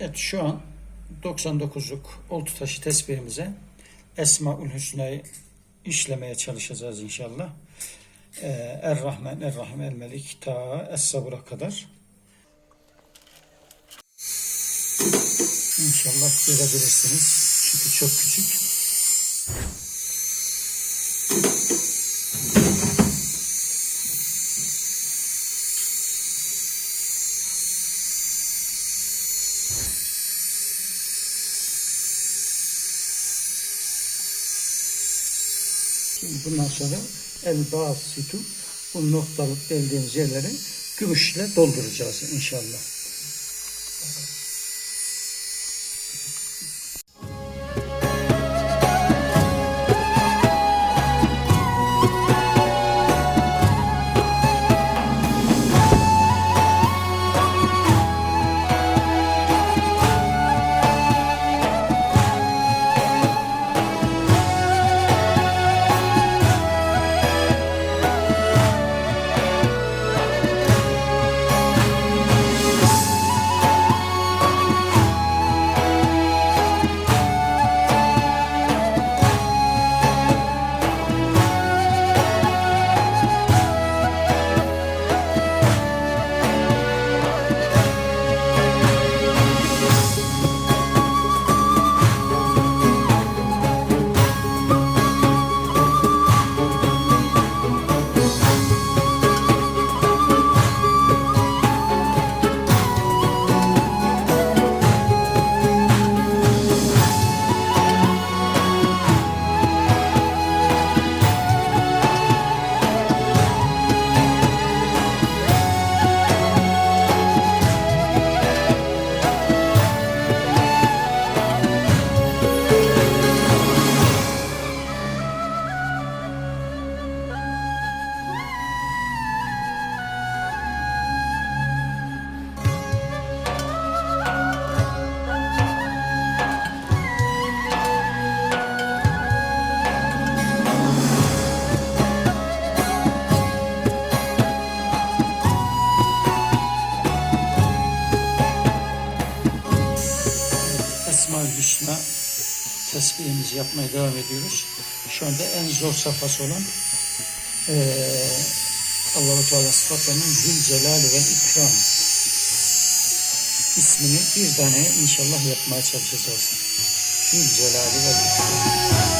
Evet şu an 99'luk oltu taşı tesbihimize Esmaül Hüsna'yı işlemeye çalışacağız inşallah. Ee, Er-Rahman, Er-Rahim, El-Melik ta Es-Sabır'a kadar. İnşallah görebilirsiniz. Çünkü çok küçük. Bundan sonra el basitu bu noktalık deldiğimiz yerleri gümüşle dolduracağız inşallah. Esma-ül Hüsna tesbihimizi yapmaya devam ediyoruz. Şu anda en zor safhası olan eee Allah-u Teala sıfatlarının Zül Celal ve İkram ismini bir tane inşallah yapmaya çalışacağız. Zül Celal ve İkram.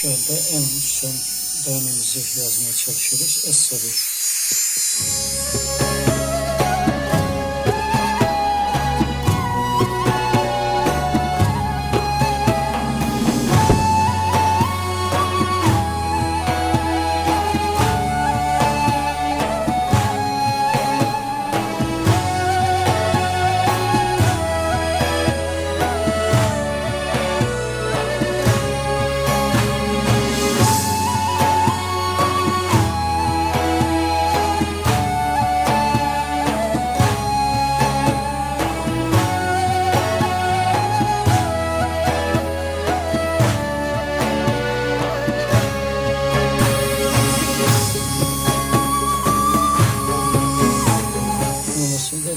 Şu anda en son danemizi yazmaya çalışıyoruz.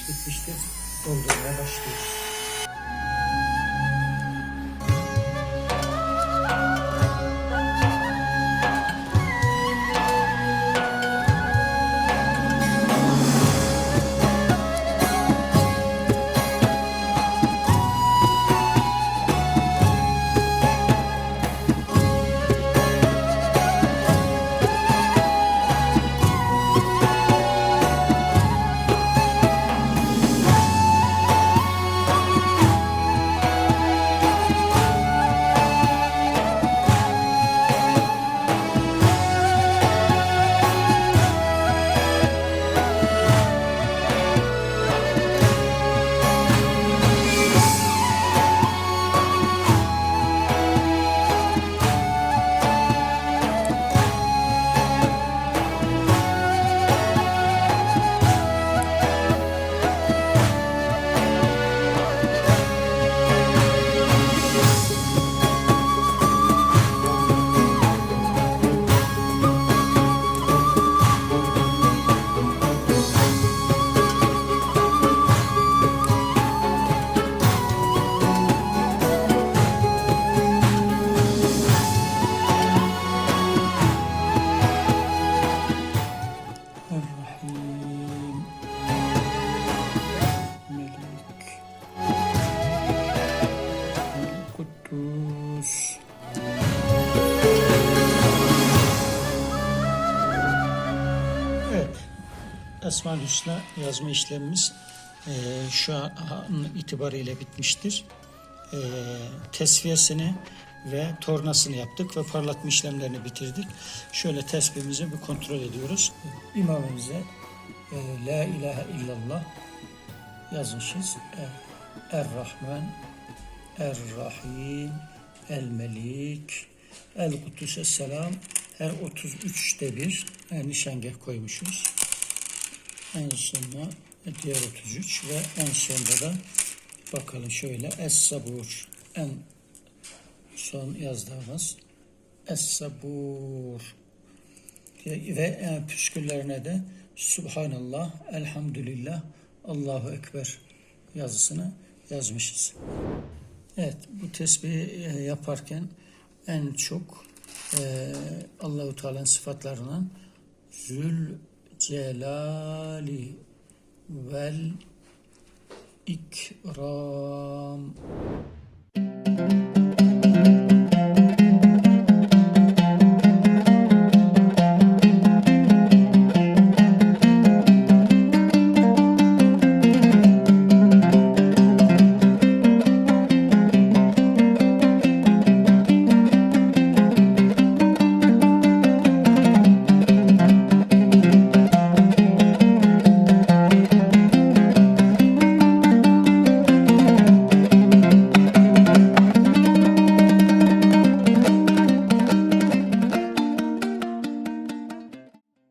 işlemimiz. Doldurmaya başlıyoruz. Esma-ül Hüsna yazma işlemimiz eee, şu an itibariyle bitmiştir. Eee, tesviyesini ve tornasını yaptık ve parlatma işlemlerini bitirdik. Şöyle tesbihimizi bir kontrol ediyoruz. İmamımıza eee, La ilahe illallah yazmışız. E, Er-Rahman, Er-Rahim, El-Melik, El-Kudüs, Es-Selam. Her 33'te bir e, nişangah koymuşuz. En sonunda diğer 33 ve en sonunda da bakalım şöyle. Es-Sabur. En son yazdığımız Es-Sabur. Ve e, püsküllerine de Subhanallah, Elhamdülillah, Allahu Ekber yazısını yazmışız. Evet, bu tesbihi e, yaparken en çok e, Allahu Teala'nın sıfatlarından Zül celali vel ikram.